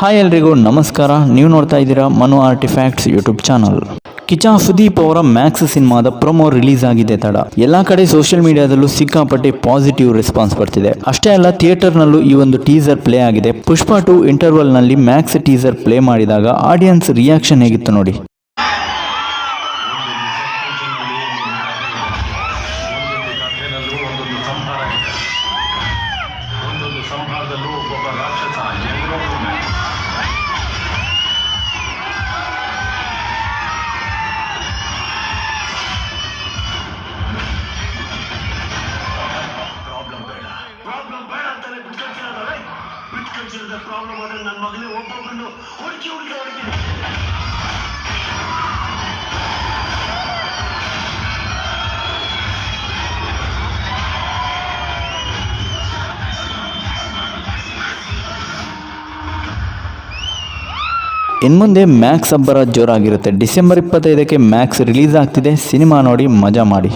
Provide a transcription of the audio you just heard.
Hi ಎಲ್ರಿಗೂ, ನಮಸ್ಕಾರ. ನೀವು ನೋಡ್ತಾ ಇದ್ದೀರಾ Manu artifacts YouTube channel Kiccha Sudeep ಅವರ ಮ್ಯಾಕ್ಸ್ ಸಿನಿಮಾದ ಪ್ರೊಮೋ ರಿಲೀಸ್ ಆಗಿದೆ ತಡ. ಎಲ್ಲಾ ಕಡೆ ಸೋಷಿಯಲ್ ಮೀಡಿಯಾದಲ್ಲೂ ಸಿಕ್ಕಾಪಟ್ಟೆ ಪಾಸಿಟಿವ್ ರೆಸ್ಪಾನ್ಸ್ ಬರ್ತಿದೆ. ಅಷ್ಟೇ ಅಲ್ಲ ಥಿಯೇಟರ್ನಲ್ಲೂ ಈ ಒಂದು ಟೀಸರ್ ಪ್ಲೇ ಆಗಿದೆ. ಪುಷ್ಪ ಟು ಇಂಟರ್ವಲ್ನಲ್ಲಿ ಮ್ಯಾಕ್ಸ್ ಟೀಸರ್ ಪ್ಲೇ ಮಾಡಿದಾಗ ಆಡಿಯನ್ಸ್ ರಿಯಾಕ್ಷನ್ ಹೇಗಿತ್ತು ನೋಡಿ. ಒಂದೊಂದು ಬಿಟ್ಕೊಳ್ತಿರೋದ ಪ್ರಾಬ್ಲಮ್ ಆದ್ರೆ ನನ್ನ ಮಗನೇ ಒಬ್ಬೊಬ್ಬರನ್ನು ಹುಡುಕಿ ಹುಡುಕಿ ಹುಡುಕಿ ಇನ್ಮುಂದೆ ಮ್ಯಾಕ್ಸ್ ಹಬ್ಬರ ಜೋರಾಗಿರುತ್ತೆ. ಡಿಸೆಂಬರ್ ಇಪ್ಪತ್ತೈದಕ್ಕೆ ಮ್ಯಾಕ್ಸ್ ರಿಲೀಸ್ ಆಗ್ತಿದೆ. ಸಿನಿಮಾ ನೋಡಿ, ಮಜಾ ಮಾಡಿ.